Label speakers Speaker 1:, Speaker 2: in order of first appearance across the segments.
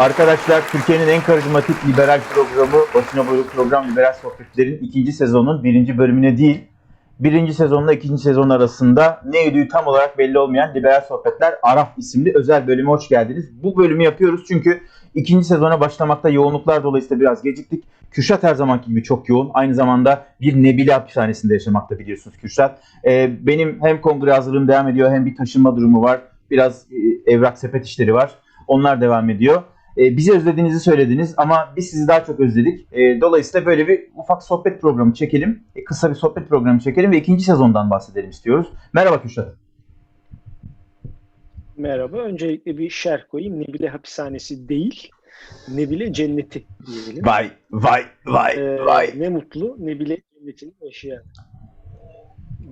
Speaker 1: Arkadaşlar Türkiye'nin en karizmatik liberal programı Başına Buyruk Program Liberal Sohbetler'in ikinci sezonun birinci bölümüne değil, birinci sezonla ikinci sezon arasında ne yürüdüğü tam olarak belli olmayan Liberal Sohbetler Araf isimli özel bölüme hoş geldiniz. Bu bölümü yapıyoruz çünkü ikinci sezona başlamakta yoğunluklar dolayısıyla biraz geciktik. Kürşat her zamanki gibi çok yoğun. Aynı zamanda bir Nebile hapishanesinde yaşamakta biliyorsunuz Kürşat. Ee, benim hem kongre hazırlığım devam ediyor hem bir taşınma durumu var. Biraz e, evrak sepet işleri var. Onlar devam ediyor. E, bizi özlediğinizi söylediniz ama biz sizi daha çok özledik. E, dolayısıyla böyle bir ufak sohbet programı çekelim. E, kısa bir sohbet programı çekelim ve ikinci sezondan bahsedelim istiyoruz. Merhaba Kürşat.
Speaker 2: Merhaba. Öncelikle bir şerh koyayım. Nebile hapishanesi değil, Nebile cenneti diyelim.
Speaker 1: Vay vay vay
Speaker 2: Ee,
Speaker 1: vay.
Speaker 2: Ne mutlu Nebile cennetini yaşayan.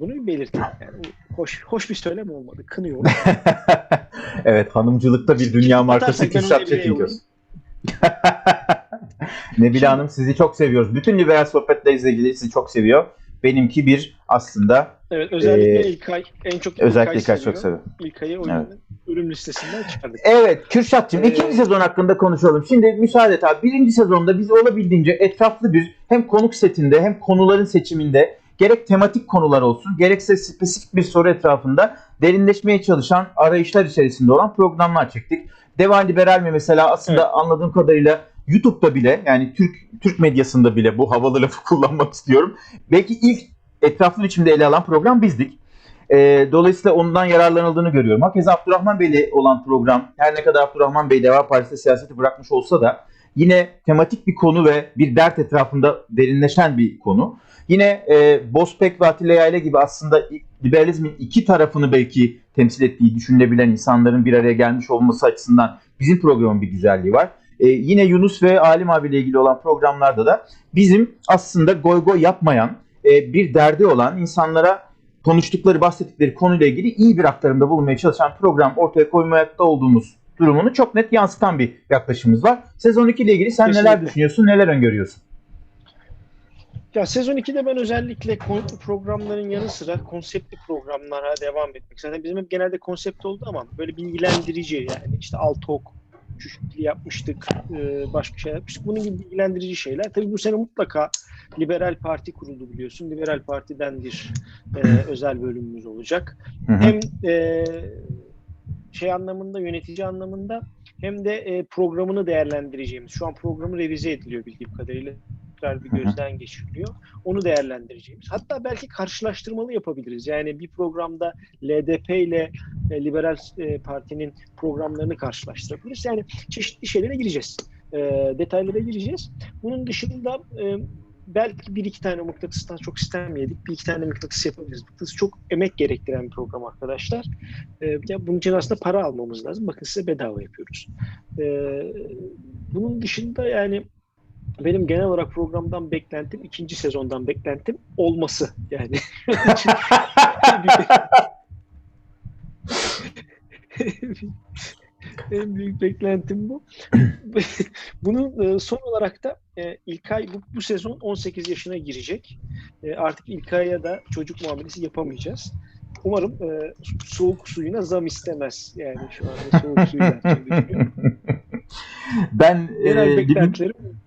Speaker 2: Bunu bir belirteyim. Yani hoş, hoş bir söylem olmadı. Kınıyorum.
Speaker 1: evet hanımcılıkta bir dünya markası Kürşat Çetinköz. Nebile Hanım sizi çok seviyoruz. Bütün liberal sohbetler izleyicileri sizi çok seviyor. Benimki bir aslında
Speaker 2: Evet özellikle
Speaker 1: Ee,
Speaker 2: İlkay en çok
Speaker 1: özellikle İlkay çok seviyor.
Speaker 2: İlkay'ı o
Speaker 1: Evet.
Speaker 2: ölüm listesinden çıkardık.
Speaker 1: Evet Kürşat'cığım
Speaker 2: Ee,
Speaker 1: ikinci sezon hakkında konuşalım. Şimdi müsaade et abi. Birinci sezonda biz olabildiğince etraflı bir hem konuk setinde hem konuların seçiminde gerek tematik konular olsun gerekse spesifik bir soru etrafında derinleşmeye çalışan arayışlar içerisinde olan programlar çektik. Deva Liberal mi mesela aslında
Speaker 2: Evet.
Speaker 1: anladığım kadarıyla YouTube'da bile yani Türk Türk medyasında bile bu havalı lafı kullanmak istiyorum. Belki ilk etraflı biçimde ele alan program bizdik. E, dolayısıyla ondan yararlanıldığını görüyorum. Hakeza Abdurrahman Bey'le olan program her ne kadar Abdurrahman Bey Deva Partisi'de siyaseti bırakmış olsa da yine tematik bir konu ve bir dert etrafında derinleşen bir konu. Yine e, Bospek ve Atilla Yayla gibi aslında liberalizmin iki tarafını belki temsil ettiği düşünülebilen insanların bir araya gelmiş olması açısından bizim programın bir güzelliği var. E, yine Yunus ve Alim abiyle ilgili olan programlarda da bizim aslında goy goy yapmayan, e, bir derdi olan insanlara konuştukları, bahsettikleri konuyla ilgili iyi bir aktarımda bulunmaya çalışan program ortaya koymakta olduğumuz durumunu çok net yansıtan bir yaklaşımımız var. Sezon 2 ile ilgili sen neler
Speaker 2: Kesinlikle.
Speaker 1: düşünüyorsun, neler öngörüyorsun?
Speaker 2: Ya sezon 2'de ben özellikle konuklu programların yanı sıra konseptli programlara devam etmek. Zaten bizim hep genelde konsept oldu ama böyle bilgilendirici yani işte Altok, çeşitli yapmıştık, e, başka şeyler yapmıştık. Bunun gibi bilgilendirici şeyler. Tabii bu sene mutlaka Liberal Parti kuruldu biliyorsun. Liberal Parti'den bir e, özel bölümümüz olacak.
Speaker 1: Hı hı.
Speaker 2: Hem e, şey anlamında, yönetici anlamında hem de e, programını değerlendireceğimiz. Şu an programı revize ediliyor bildiğim kadarıyla. Tekrar bir gözden geçiriliyor. Onu değerlendireceğimiz. Hatta belki karşılaştırmalı yapabiliriz. Yani bir programda LDP ile e, Liberal e, Parti'nin programlarını karşılaştırabiliriz. Yani çeşitli şeylere gireceğiz. E, detaylara gireceğiz. Bunun dışında e, belki bir iki tane mıknatıstan çok sistem yedik. Bir iki tane mıknatıs yapabiliriz. Mıknatıs çok emek gerektiren bir program arkadaşlar. E, ya bunun için aslında para almamız lazım. Bakın size bedava yapıyoruz. E, bunun dışında yani benim genel olarak programdan beklentim, ikinci sezondan beklentim olması. Yani en büyük beklentim bu. Bunun e, son olarak da e, İlkay bu, bu sezon 18 yaşına girecek. E, artık İlkay'a da çocuk muamelesi yapamayacağız. Umarım e, soğuk suyuna zam istemez. Yani şu anda soğuk düşünüyorum.
Speaker 1: ben
Speaker 2: Genel
Speaker 1: e,
Speaker 2: beklentilerim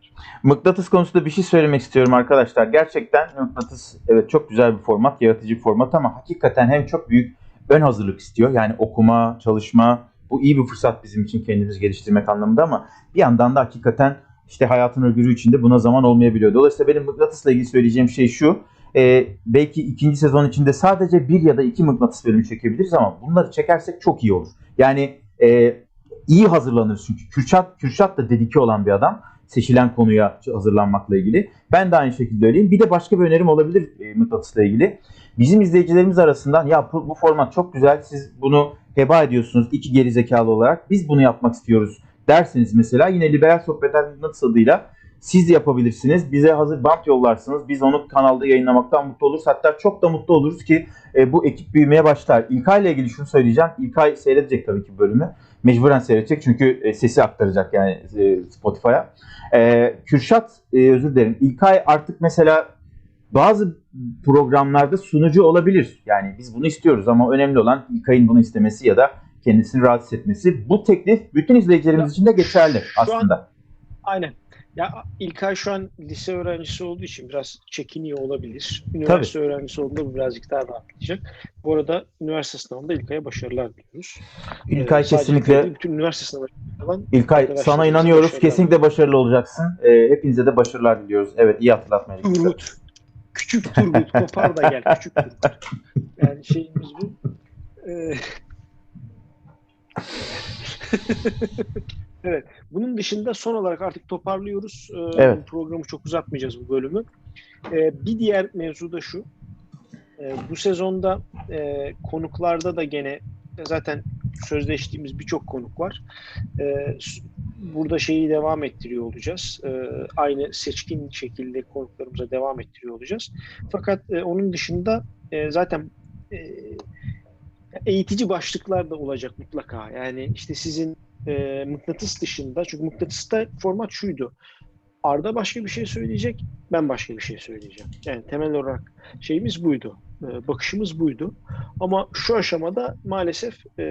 Speaker 1: Mıknatıs konusunda bir şey söylemek istiyorum arkadaşlar. Gerçekten mıknatıs evet çok güzel bir format, yaratıcı bir format ama hakikaten hem çok büyük ön hazırlık istiyor. Yani okuma, çalışma bu iyi bir fırsat bizim için kendimizi geliştirmek anlamında ama bir yandan da hakikaten işte hayatın örgürü içinde buna zaman olmayabiliyor. Dolayısıyla benim mıknatısla ilgili söyleyeceğim şey şu. e, belki ikinci sezon içinde sadece bir ya da iki mıknatıs bölümü çekebiliriz ama bunları çekersek çok iyi olur. Yani e, iyi hazırlanırız çünkü. Kürşat, Kürşat da dedike olan bir adam seçilen konuya hazırlanmakla ilgili. Ben de aynı şekilde öyleyim. Bir de başka bir önerim olabilir e, ilgili. Bizim izleyicilerimiz arasından ya bu, bu format çok güzel siz bunu heba ediyorsunuz iki geri zekalı olarak biz bunu yapmak istiyoruz derseniz mesela yine Liberal Sohbetler Mıknatıs adıyla siz yapabilirsiniz. Bize hazır bant yollarsınız. Biz onu kanalda yayınlamaktan mutlu oluruz. Hatta çok da mutlu oluruz ki e, bu ekip büyümeye başlar. İlkay ile ilgili şunu söyleyeceğim. İlkay seyredecek tabii ki bölümü. Mecburen seyredecek çünkü e, sesi aktaracak yani e, Spotify'a. E, Kürşat e, özür dilerim. İlkay artık mesela bazı programlarda sunucu olabilir. Yani biz bunu istiyoruz ama önemli olan İlkay'ın bunu istemesi ya da kendisini rahatsız etmesi. Bu teklif bütün izleyicilerimiz için de geçerli
Speaker 2: Şu an-
Speaker 1: aslında.
Speaker 2: Aynen. Ya İlkay şu an lise öğrencisi olduğu için biraz çekiniyor olabilir. Üniversite öğrencisi olduğunda bu birazcık daha rahatlayacak. Bu arada üniversite sınavında İlkay'a başarılar diliyoruz.
Speaker 1: İlkay
Speaker 2: Ee,
Speaker 1: kesinlikle
Speaker 2: değil, bütün üniversite sınavı falan
Speaker 1: İlkay sana inanıyoruz.
Speaker 2: başarılar.
Speaker 1: Kesinlikle başarılı olacaksın. Ee, hepinize de başarılar diliyoruz. Evet iyi hatırlatmayı.
Speaker 2: Turgut. Küçük Turgut. Kopar da gel. Küçük Turgut. Yani şeyimiz bu. Ee, evet. Bunun dışında son olarak artık toparlıyoruz. Ee,
Speaker 1: Evet.
Speaker 2: Programı çok uzatmayacağız bu bölümü. Ee, bir diğer mevzu da şu. Ee, bu sezonda e, konuklarda da gene zaten sözleştiğimiz birçok konuk var. Ee, burada şeyi devam ettiriyor olacağız. Ee, aynı seçkin şekilde konuklarımıza devam ettiriyor olacağız. Fakat e, onun dışında e, zaten e, eğitici başlıklar da olacak mutlaka. Yani işte sizin e, mıknatıs dışında çünkü mıknatısta format şuydu. Arda başka bir şey söyleyecek, ben başka bir şey söyleyeceğim. Yani temel olarak şeyimiz buydu. e, bakışımız buydu. Ama şu aşamada maalesef e,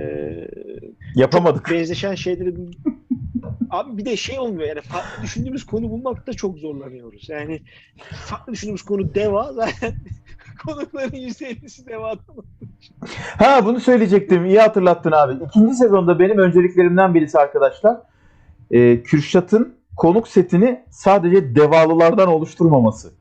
Speaker 1: Yapamadık.
Speaker 2: benzeşen şeyleri Abi bir de şey olmuyor yani farklı düşündüğümüz konu bulmakta çok zorlanıyoruz. Yani farklı düşündüğümüz konu deva zaten konukların %50'si devadan.
Speaker 1: Ha bunu söyleyecektim. İyi hatırlattın abi. İkinci sezonda benim önceliklerimden birisi arkadaşlar. e, Kürşat'ın konuk setini sadece devalılardan oluşturmaması.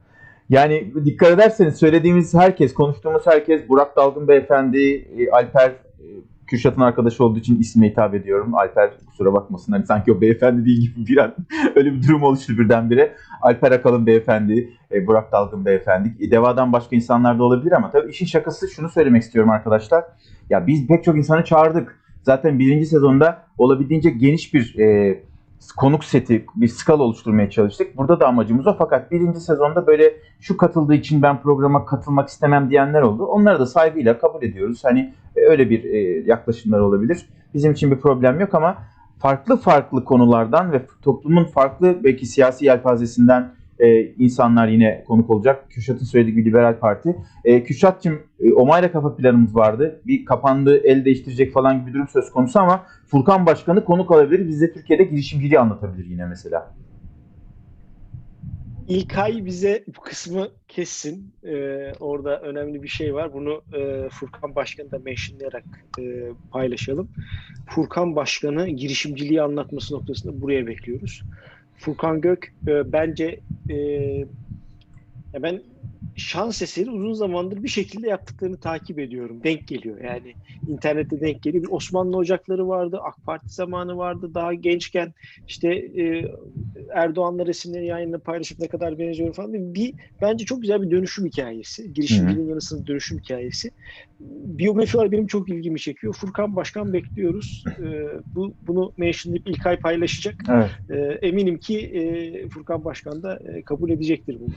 Speaker 1: Yani dikkat ederseniz söylediğimiz herkes, konuştuğumuz herkes, Burak Dalgın Beyefendi, e, Alper, e, Kürşat'ın arkadaşı olduğu için ismine hitap ediyorum. Alper kusura bakmasın hani sanki o beyefendi değil gibi bir an öyle bir durum oluştu birdenbire. Alper Akalın Beyefendi, e, Burak Dalgın Beyefendi. E, Devadan başka insanlar da olabilir ama tabii işin şakası şunu söylemek istiyorum arkadaşlar. Ya biz pek çok insanı çağırdık. Zaten birinci sezonda olabildiğince geniş bir e, konuk seti, bir skala oluşturmaya çalıştık. Burada da amacımız o. Fakat birinci sezonda böyle şu katıldığı için ben programa katılmak istemem diyenler oldu. Onları da saygıyla kabul ediyoruz. Hani öyle bir e, yaklaşımlar olabilir. Bizim için bir problem yok ama farklı farklı konulardan ve toplumun farklı belki siyasi yelpazesinden e, insanlar yine konuk olacak. Kürşat'ın söylediği gibi Liberal Parti. E, Kürşat'cığım e, Omayla kafa planımız vardı. Bir kapandı, el değiştirecek falan gibi bir durum söz konusu ama Furkan Başkanı konuk alabilir. Bize Türkiye'de girişimciliği anlatabilir yine mesela.
Speaker 2: İlkay bize bu kısmı kessin. Ee, orada önemli bir şey var. Bunu e, Furkan Başkanı da mentionlayarak e, paylaşalım. Furkan Başkanı girişimciliği anlatması noktasında buraya bekliyoruz. Furkan Gök e, bence e, ben şans eseri uzun zamandır bir şekilde yaptıklarını takip ediyorum. Denk geliyor yani internette denk geliyor. Bir Osmanlı ocakları vardı, AK Parti zamanı vardı. Daha gençken işte e, Erdoğan'la resimleri yayınla paylaşıp ne kadar benziyor falan. Bir bence çok güzel bir dönüşüm hikayesi. Girişimciliğin yanı sıra dönüşüm hikayesi. Biyografiler benim çok ilgimi çekiyor. Furkan Başkan bekliyoruz. E, bu bunu mentionlayıp İlkay paylaşacak.
Speaker 1: Evet.
Speaker 2: E, eminim ki e, Furkan Başkan da e, kabul edecektir bunu.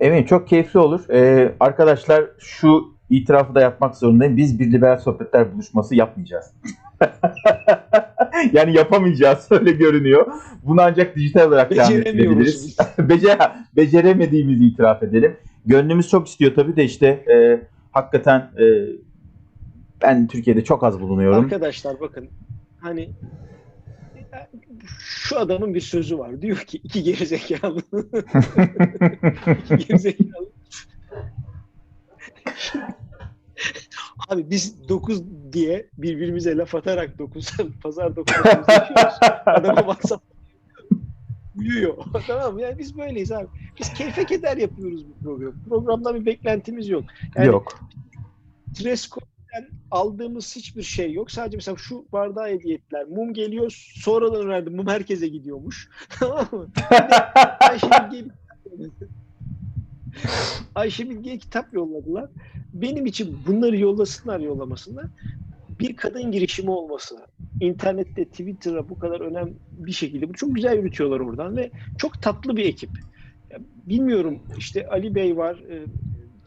Speaker 1: Eminim çok keyifli olur. Ee, arkadaşlar şu itirafı da yapmak zorundayım. Biz bir liberal sohbetler buluşması yapmayacağız. yani yapamayacağız öyle görünüyor. Bunu ancak dijital olarak devam ettirebiliriz. Becer beceremediğimizi itiraf edelim. Gönlümüz çok istiyor tabii de işte e, hakikaten e, ben Türkiye'de çok az bulunuyorum.
Speaker 2: Arkadaşlar bakın hani şu adamın bir sözü var. Diyor ki iki gerizekalı. iki gerizekalı. Abi biz 9 diye birbirimize laf atarak 9 pazar 9 Adama WhatsApp uyuyor. tamam mı? Yani biz böyleyiz abi. Biz keyfe keder yapıyoruz bu programı. Programdan bir beklentimiz yok. Yani
Speaker 1: Yok.
Speaker 2: Tresco'dan aldığımız hiçbir şey yok. Sadece mesela şu bardağı hediye ettiler. Mum geliyor. Sonradan öğrendim. Mum herkese gidiyormuş. Tamam mı? Ayşe Bilge'ye kitap yolladılar. Benim için bunları yollasınlar yollamasınlar. Bir kadın girişimi olması, internette, Twitter'a bu kadar önemli bir şekilde bu çok güzel yürütüyorlar oradan ve çok tatlı bir ekip. Bilmiyorum işte Ali Bey var,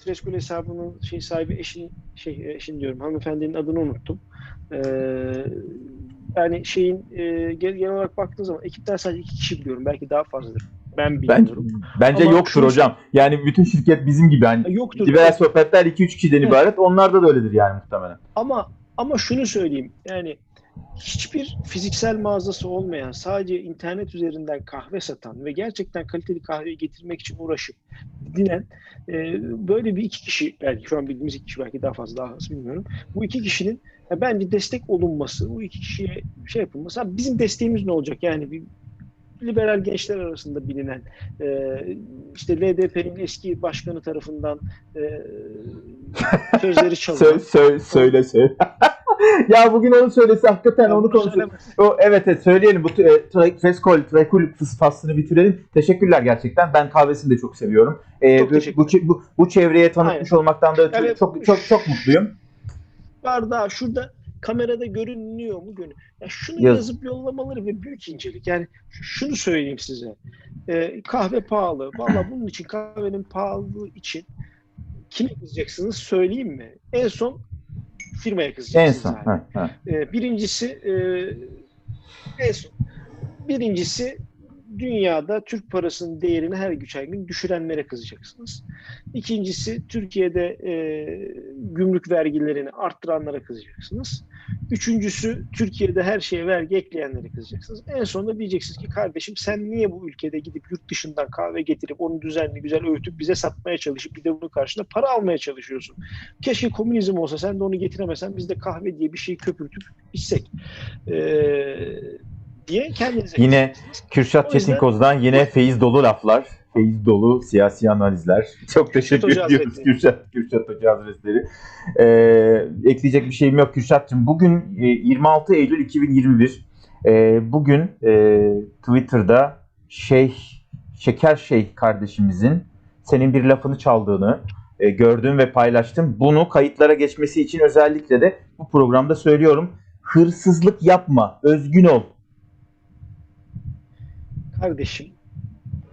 Speaker 2: e, Treskol hesabının şey sahibi eşin şey eşin diyorum hanımefendinin adını unuttum. Ee, yani şeyin e, genel, olarak baktığın zaman ekipten sadece iki kişi biliyorum. Belki daha fazladır. Ben
Speaker 1: Bence,
Speaker 2: bilmiyorum.
Speaker 1: bence
Speaker 2: Ama
Speaker 1: yoktur
Speaker 2: şunu-
Speaker 1: hocam. Yani bütün şirket bizim gibi. Hani
Speaker 2: Yoktur.
Speaker 1: liberal sohbetler 2-3 kişiden
Speaker 2: Evet.
Speaker 1: ibaret. Onlarda da öyledir yani muhtemelen.
Speaker 2: Ama Ama şunu söyleyeyim yani hiçbir fiziksel mağazası olmayan sadece internet üzerinden kahve satan ve gerçekten kaliteli kahveyi getirmek için uğraşıp dinen e, böyle bir iki kişi belki şu an bildiğimiz iki kişi belki daha fazla daha az bilmiyorum. Bu iki kişinin ya bence destek olunması, bu iki kişiye şey yapılması. Ha, bizim desteğimiz ne olacak? Yani bir liberal gençler arasında bilinen e, işte LDP'nin eski başkanı tarafından e, sözleri çalınan.
Speaker 1: Sö- sö- söyle söyle. ya bugün onu söylese hakikaten
Speaker 2: Ya
Speaker 1: onu konuşalım. O, evet evet söyleyelim. Bu e, tra- Feskol, Trekul faslını bitirelim. Teşekkürler gerçekten. Ben kahvesini de çok seviyorum. E,
Speaker 2: Çok
Speaker 1: bu, bu, bu, bu çevreye tanıtmış olmaktan da ötürü
Speaker 2: Evet.
Speaker 1: çok çok çok mutluyum.
Speaker 2: bardağı şurada kamerada görünüyor mu? Görün. Ya şunu
Speaker 1: Yaz.
Speaker 2: yazıp yollamaları ve büyük incelik. Yani şunu söyleyeyim size. Ee, kahve pahalı. Valla bunun için kahvenin pahalılığı için kime kızacaksınız söyleyeyim mi? En son firmaya
Speaker 1: En
Speaker 2: kızacaksınız.
Speaker 1: son.
Speaker 2: abi.
Speaker 1: Ha, ha.
Speaker 2: Ee, birincisi e, en son. Birincisi dünyada Türk parasının değerini her geçen gün düşürenlere kızacaksınız. İkincisi Türkiye'de e, gümrük vergilerini arttıranlara kızacaksınız. Üçüncüsü Türkiye'de her şeye vergi ekleyenlere kızacaksınız. En sonunda diyeceksiniz ki kardeşim sen niye bu ülkede gidip yurt dışından kahve getirip onu düzenli güzel öğütüp bize satmaya çalışıp bir de bunun karşılığında para almaya çalışıyorsun. Keşke komünizm olsa sen de onu getiremesen biz de kahve diye bir şeyi köpürtüp içsek. Ee, diye kendinize
Speaker 1: Yine. Kürşat Çetinkoz'dan yine feyiz dolu laflar. Feyiz dolu siyasi analizler. Çok teşekkür ediyoruz
Speaker 2: Hazretleri.
Speaker 1: Kürşat, Kürşat Hoca Hazretleri. Ee, ekleyecek bir şeyim yok Kürşat'cığım. Bugün e, 26 Eylül 2021. Ee, bugün e, Twitter'da Şeyh, Şeker Şeyh kardeşimizin senin bir lafını çaldığını e, gördüm ve paylaştım. Bunu kayıtlara geçmesi için özellikle de bu programda söylüyorum. Hırsızlık yapma, özgün ol.
Speaker 2: Kardeşim,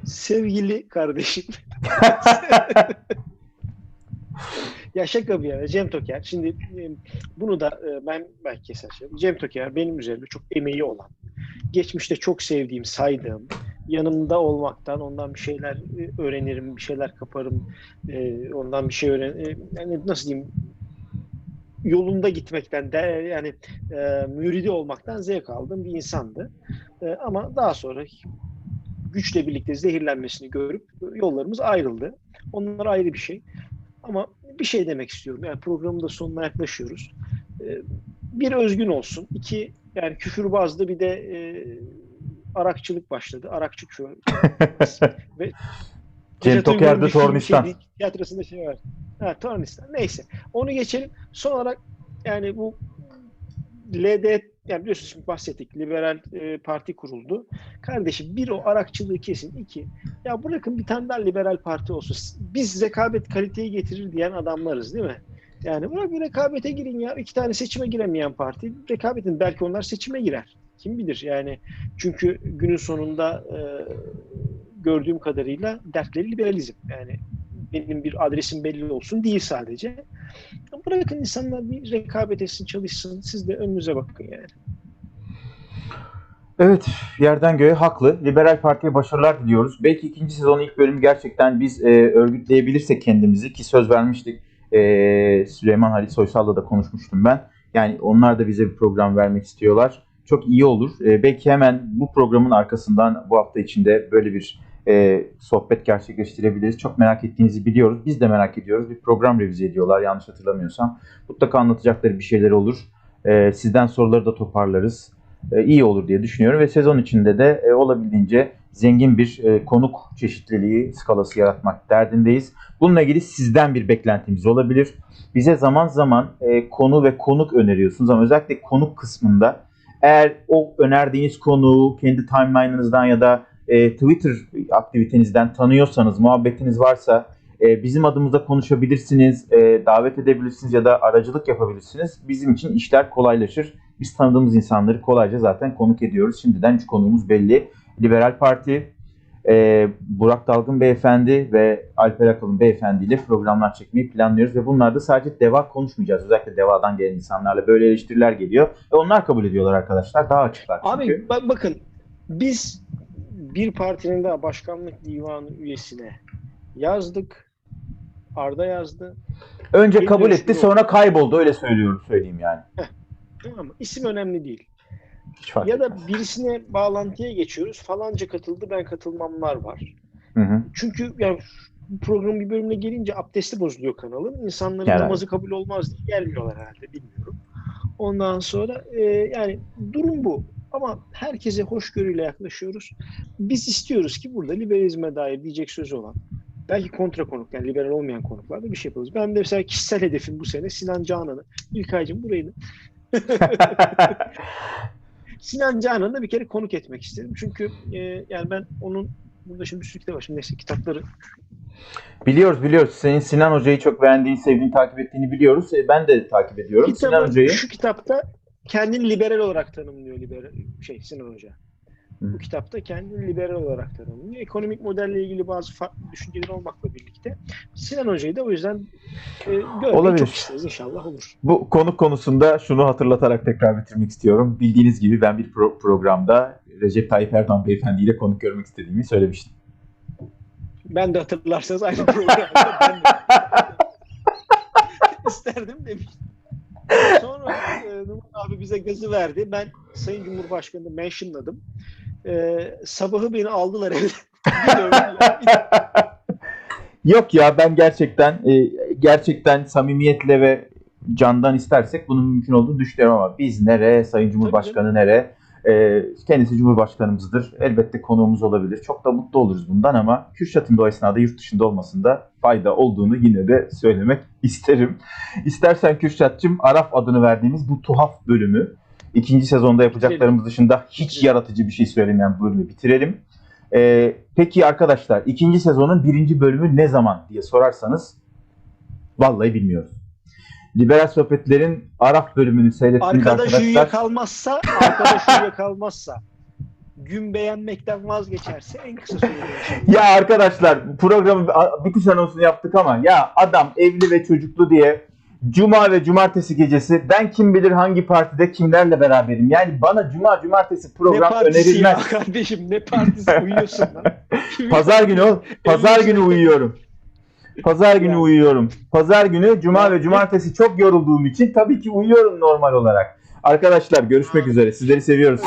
Speaker 2: sevgili kardeşim. ya şaka bir yana Cem Toker. Şimdi e, bunu da e, ben belki keser şey. Cem Toker benim üzerimde çok emeği olan, geçmişte çok sevdiğim, saydığım, yanımda olmaktan ondan bir şeyler e, öğrenirim, bir şeyler kaparım, ondan bir şey öğren, yani nasıl diyeyim yolunda gitmekten de yani e, müridi olmaktan zevk aldığım bir insandı. E, ama daha sonra güçle birlikte zehirlenmesini görüp yollarımız ayrıldı. Onlar ayrı bir şey. Ama bir şey demek istiyorum. Yani programın da sonuna yaklaşıyoruz. Ee, Bir özgün olsun. İki yani küfürbazdı bir de e, arakçılık başladı. Arakçı şu. Ve
Speaker 1: Cem Toker'de Tornistan.
Speaker 2: şeydi, tiyatrosunda şey var. Ha, Tornistan. Neyse. Onu geçelim. Son olarak yani bu LD yani biliyorsunuz şimdi bahsettik. Liberal e, parti kuruldu. Kardeşim bir o arakçılığı kesin. iki ya bırakın bir tane daha liberal parti olsun. Biz rekabet kaliteyi getirir diyen adamlarız değil mi? Yani bırak bir rekabete girin ya. İki tane seçime giremeyen parti rekabetin belki onlar seçime girer. Kim bilir yani. Çünkü günün sonunda e, gördüğüm kadarıyla dertleri liberalizm. Yani benim bir adresim belli olsun değil sadece. Bırakın insanlar bir rekabet etsin, çalışsın. Siz de önünüze bakın yani.
Speaker 1: Evet, yerden göğe haklı. Liberal Parti'ye başarılar diliyoruz. Belki ikinci sezonun ilk bölümü gerçekten biz e, örgütleyebilirsek kendimizi ki söz vermiştik. E, Süleyman Halit Soysal'la da konuşmuştum ben. Yani onlar da bize bir program vermek istiyorlar. Çok iyi olur. E, belki hemen bu programın arkasından bu hafta içinde böyle bir e, sohbet gerçekleştirebiliriz. Çok merak ettiğinizi biliyoruz. Biz de merak ediyoruz. Bir program revize ediyorlar yanlış hatırlamıyorsam. Mutlaka anlatacakları bir şeyler olur. E, sizden soruları da toparlarız e, iyi olur diye düşünüyorum ve sezon içinde de e, olabildiğince zengin bir e, konuk çeşitliliği skalası yaratmak derdindeyiz. Bununla ilgili sizden bir beklentimiz olabilir. Bize zaman zaman e, konu ve konuk öneriyorsunuz ama özellikle konuk kısmında eğer o önerdiğiniz konuğu kendi timeline'ınızdan ya da e, Twitter aktivitenizden tanıyorsanız, muhabbetiniz varsa e, bizim adımıza konuşabilirsiniz, e, davet edebilirsiniz ya da aracılık yapabilirsiniz. Bizim için işler kolaylaşır. Biz tanıdığımız insanları kolayca zaten konuk ediyoruz. Şimdiden üç konuğumuz belli. Liberal Parti, e, Burak Dalgın Beyefendi ve Alper Akalın Beyefendi ile programlar çekmeyi planlıyoruz. Ve bunlarda sadece DEVA konuşmayacağız. Özellikle DEVA'dan gelen insanlarla böyle eleştiriler geliyor. Ve onlar kabul ediyorlar arkadaşlar. Daha açıklar çünkü.
Speaker 2: Abi bak bakın biz bir partinin daha başkanlık divanı üyesine yazdık. Arda yazdı.
Speaker 1: Önce
Speaker 2: Benim
Speaker 1: kabul etti
Speaker 2: o.
Speaker 1: sonra kayboldu öyle söylüyorum söyleyeyim yani.
Speaker 2: Tamam mı? İsim önemli değil.
Speaker 1: Hiç fark
Speaker 2: Ya
Speaker 1: etmez.
Speaker 2: da birisine bağlantıya geçiyoruz. Falanca katıldı ben katılmamlar var.
Speaker 1: Hı hı.
Speaker 2: Çünkü yani programın bir bölümüne gelince abdesti bozuluyor kanalın. İnsanların
Speaker 1: Herhalde.
Speaker 2: namazı kabul olmaz diye gelmiyorlar herhalde bilmiyorum. Ondan sonra e, yani durum bu. Ama herkese hoşgörüyle yaklaşıyoruz. Biz istiyoruz ki burada liberalizme dair diyecek sözü olan belki kontra konuk yani liberal olmayan konuklarda bir şey yapalım. Ben de mesela kişisel hedefim bu sene Sinan Canan'ı. İlkay'cığım burayı Sinan Canan'ı bir kere konuk etmek istedim. Çünkü e, yani ben onun burada şimdi bir sürü kitap var. Şimdi neyse kitapları
Speaker 1: biliyoruz biliyoruz. Senin Sinan Hoca'yı çok beğendiğini, sevdiğini, takip ettiğini biliyoruz. E, Ben de takip ediyorum.
Speaker 2: Kitabı,
Speaker 1: Sinan Hoca'yı
Speaker 2: Şu kitapta kendini liberal olarak tanımlıyor liberal şey Sinan Hoca.
Speaker 1: Hı.
Speaker 2: Bu kitapta kendini liberal olarak tanımlıyor. Ekonomik modelle ilgili bazı farklı düşünceleri olmakla birlikte Sinan Hoca'yı da o yüzden e, görmeyi
Speaker 1: Olabilir.
Speaker 2: çok isteriz. İnşallah olur.
Speaker 1: bu konuk konusunda şunu hatırlatarak tekrar bitirmek istiyorum. Bildiğiniz gibi ben bir pro- programda Recep Tayyip Erdoğan beyefendi ile konuk görmek istediğimi söylemiştim.
Speaker 2: Ben de hatırlarsanız aynı programda ben de isterdim demiştim. Sonra e, Numan abi bize gazı verdi. Ben Sayın Cumhurbaşkanı'nı mentionladım. E, sabahı beni aldılar evde.
Speaker 1: Yok ya ben gerçekten e, gerçekten samimiyetle ve candan istersek bunun mümkün olduğunu düşünüyorum ama biz nere, Sayın Cumhurbaşkanı nere? E, kendisi Cumhurbaşkanımızdır. Elbette konuğumuz olabilir. Çok da mutlu oluruz bundan ama Kürşat'ın da o esnada yurt dışında olmasında fayda olduğunu yine de söylemek isterim. İstersen Kürşat'cığım Araf adını verdiğimiz bu tuhaf bölümü ikinci sezonda yapacaklarımız dışında hiç yaratıcı bir şey söylemeyen bölümü bitirelim. Ee, peki arkadaşlar ikinci sezonun birinci bölümü ne zaman diye sorarsanız vallahi bilmiyoruz. Liberal Sohbetler'in Araf bölümünü seyrettiğiniz
Speaker 2: Arkadaş
Speaker 1: arkadaşlar
Speaker 2: uyuyakalmazsa, arkadaş uyuyakalmazsa, gün beğenmekten vazgeçerse en kısa sürede
Speaker 1: ya arkadaşlar programın a- bitiş anonsunu yaptık ama ya adam evli ve çocuklu diye Cuma ve cumartesi gecesi ben kim bilir hangi partide kimlerle beraberim. Yani bana cuma cumartesi
Speaker 2: ne
Speaker 1: program
Speaker 2: ya
Speaker 1: önerilmez.
Speaker 2: kardeşim ne partisi uyuyorsun lan.
Speaker 1: Pazar günü ol. Pazar günü uyuyorum. Pazar günü uyuyorum. Pazar günü, cuma ve cumartesi çok yorulduğum için tabii ki uyuyorum normal olarak. Arkadaşlar görüşmek üzere. Sizleri seviyoruz.